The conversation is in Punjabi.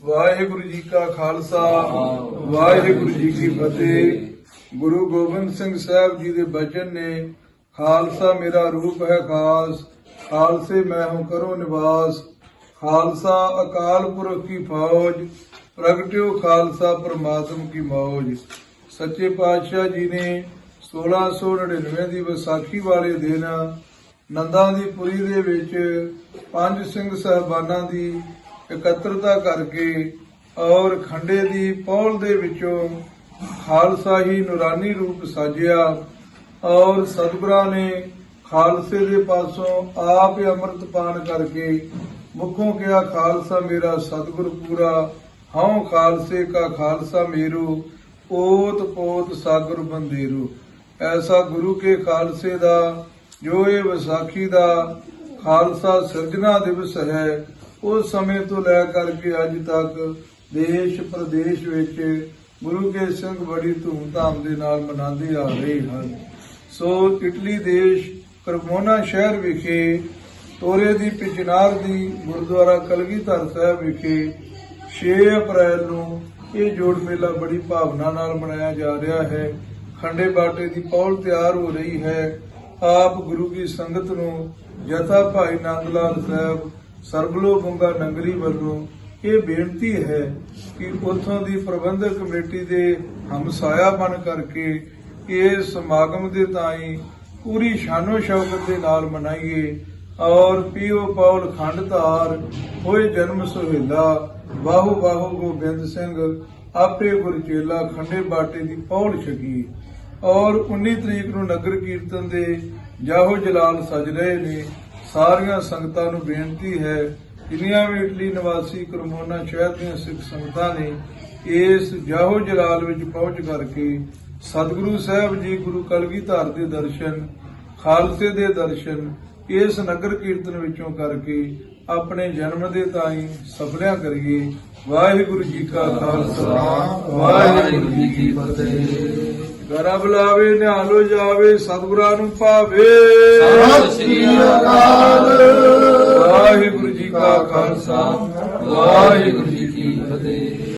ਵਾਹਿਗੁਰੂ ਜੀ ਕਾ ਖਾਲਸਾ, ਵਾਹਿਗੁਰੂ ਜੀ ਕੀ ਫਤਿਹ। ਗੁਰੂ ਗੋਬਿੰਦ ਸਿੰਘ ਸਾਹਿਬ ਜੀ ਦੇ ਬਚਨ ਨੇ, ਖਾਲਸਾ ਮੇਰਾ ਰੂਪ ਹੈ ਖਾਸ, ਖਾਲਸੇ ਮੈਂ ਹੂੰ ਕਰੋ ਨਿਵਾਸ। ਖਾਲਸਾ ਅਕਾਲ ਪੁਰਖ ਕੀ ਫੌਜ, ਪ੍ਰਗਟਿਓ ਖਾਲਸਾ ਪ੍ਰਮਾਤਮ ਕੀ ਮੌਜ। ਸੱਚੇ ਪਾਤਸ਼ਾਹ ਜੀ ਨੇ 1699 ਦੀ ਵਿਸਾਖੀ ਵਾਲੇ ਦਿਨ ਨੰਦਾਂ ਦੀ ਪੁਰੀ ਦੇ ਵਿੱਚ ਪੰਜ ਸਿੰਘ ਸਹਿਬਾਨਾਂ ਦੀ ਇਕੱਤਰਤਾ ਕਰਕੇ ਔਰ ਖੰਡੇ ਦੀ ਪੌਲ ਦੇ ਵਿੱਚੋਂ ਖਾਲਸਾ ਹੀ ਨੂਰਾਨੀ ਰੂਪ ਸਾਜਿਆ ਔਰ ਸਤਿਗੁਰਾਂ ਨੇ ਖਾਲਸੇ ਦੇ ਪਾਸੋਂ ਆਪ ਅੰਮ੍ਰਿਤ ਪਾਨ ਕਰਕੇ ਮੁਖੋਂ ਕਿਹਾ, ਖਾਲਸਾ ਮੇਰਾ ਸਤਿਗੁਰ ਪੂਰਾ, ਹਉ ਖਾਲਸੇ ਕਾ ਖਾਲਸਾ ਮੇਰੂ, ਓਤ ਪੋਤ ਸਾਗਰ ਬੰਦੇਰੂ। ਐਸਾ ਗੁਰੂ ਕੇ ਖਾਲਸੇ ਦਾ, ਜੋ ਇਹ ਵਿਸਾਖੀ ਦਾ ਖਾਲਸਾ ਸਿਰਜਣਾ ਦਿਵਸ ਹੈ ਉਸ ਸਮੇਂ ਤੋਂ ਲੈ ਕਰਕੇ ਅੱਜ ਤੱਕ ਦੇਸ਼ ਪ੍ਰਦੇਸ਼ ਵਿੱਚ ਗੁਰੂ ਕੇ ਸਿੰਘ ਬੜੀ ਧੂਮਧਾਮ ਦੇ ਨਾਲ ਮਨਾਉਂਦੇ ਆ ਰਹੇ ਹਨ। ਸੋ ਇਟਲੀ ਦੇਸ਼ ਕਰਮੋਨਾ ਸ਼ਹਿਰ ਵਿਖੇ, ਤੋਰੇ ਦੀ ਪਿਚਨਾਰ ਦੀ ਗੁਰਦੁਆਰਾ ਕਲਗੀਧਰ ਸਾਹਿਬ ਵਿਖੇ 6 ਅਪ੍ਰੈਲ ਨੂੰ ਇਹ ਜੋੜ ਮੇਲਾ ਬੜੀ ਭਾਵਨਾ ਨਾਲ ਮਨਾਇਆ ਜਾ ਰਿਹਾ ਹੈ। ਖੰਡੇ ਬਾਟੇ ਦੀ ਪੌਲ ਤਿਆਰ ਹੋ ਰਹੀ ਹੈ। ਆਪ ਗੁਰੂ ਕੀ ਸੰਗਤ ਨੂੰ ਜਥਾ ਭਾਈ ਨੰਦ ਲਾਲ ਸਾਹਿਬ ਸਰਬਲੋ ਬੰਗਾ ਨਗਰੀ ਵੱਲੋਂ ਇਹ ਬੇਨਤੀ ਹੈ ਕਿ ਉਥੋਂ ਦੀ ਪ੍ਰਬੰਧਕ ਕਮੇਟੀ ਦੇ ਹਮਸਾਇਆ ਬਣ ਕਰਕੇ ਇਹ ਸਮਾਗਮ ਦੇ ਤਾਈ ਪੂਰੀ ਸ਼ਾਨੋ ਸ਼ੌਕਤ ਦੇ ਨਾਲ ਮਨਾਈਏ ਔਰ ਪੀਓ ਪੌਲ ਖੰਡ ਹੋਏ ਜਨਮ ਸੁਹੇਲਾ, ਬਾਹੂ ਬਾਹੂ ਗੋਬਿੰਦ ਸਿੰਘ, ਆਪੇ ਗੁਰਚੇਲਾ ਖੰਡੇ ਬਾਟੇ ਦੀ ਪੌਲ ਛਕੀ। ਔਰ 19 ਤਰੀਕ ਨੂੰ ਨਗਰ ਕੀਰਤਨ ਦੇ ਜਾਹੋ ਜਲਾਲ ਸਜ ਰਹੇ ਨੇ। ਸਾਰੀਆਂ ਸੰਗਤਾਂ ਨੂੰ ਬੇਨਤੀ ਹੈ, ਜਿੰਨੀਆਂ ਵੀ ਇਟਲੀ ਨਿਵਾਸੀ ਕਰਮੋਨਾ ਸ਼ਹਿਰ ਦੀਆਂ ਸਿੱਖ ਸੰਗਤਾਂ ਨੇ, ਇਸ ਜਾਹੋ ਜਲਾਲ ਵਿੱਚ ਪਹੁੰਚ ਕਰਕੇ ਸਤਿਗੁਰੂ ਸਾਹਿਬ ਜੀ ਗੁਰੂ ਕਲਗੀਧਰ ਦੇ ਦਰਸ਼ਨ, ਖਾਲਸੇ ਦੇ ਦਰਸ਼ਨ, ਇਸ ਨਗਰ ਕੀਰਤਨ ਵਿੱਚੋਂ ਕਰਕੇ ਆਪਣੇ ਜਨਮ ਦੇ ਤਾਈ ਸਫਲਿਆ ਕਰੀਏ। ਵਾਹਿਗੁਰੂ ਜੀ ਕਾ ਖਾਲਸਾ, ਵਾਹਿਗੁਰੂ ਜੀ ਕੀ ਫਤਿਹ। ਗਰਾ ਬੁਲਾਵੇ ਨਿਹਾਲੋ ਜਾਵੇ ਸਤਿਗੁਰਾਂ ਨੂੰ ਭਾਵੇ ਸਤਿ ਸ੍ਰੀ ਅਕਾਲ। ਵਾਹਿਗੁਰੂ ਜੀ ਕਾ ਖਾਲਸਾ ਵਾਹਿਗੁਰੂ ਜੀ ਕੀ ਫਤਿਹ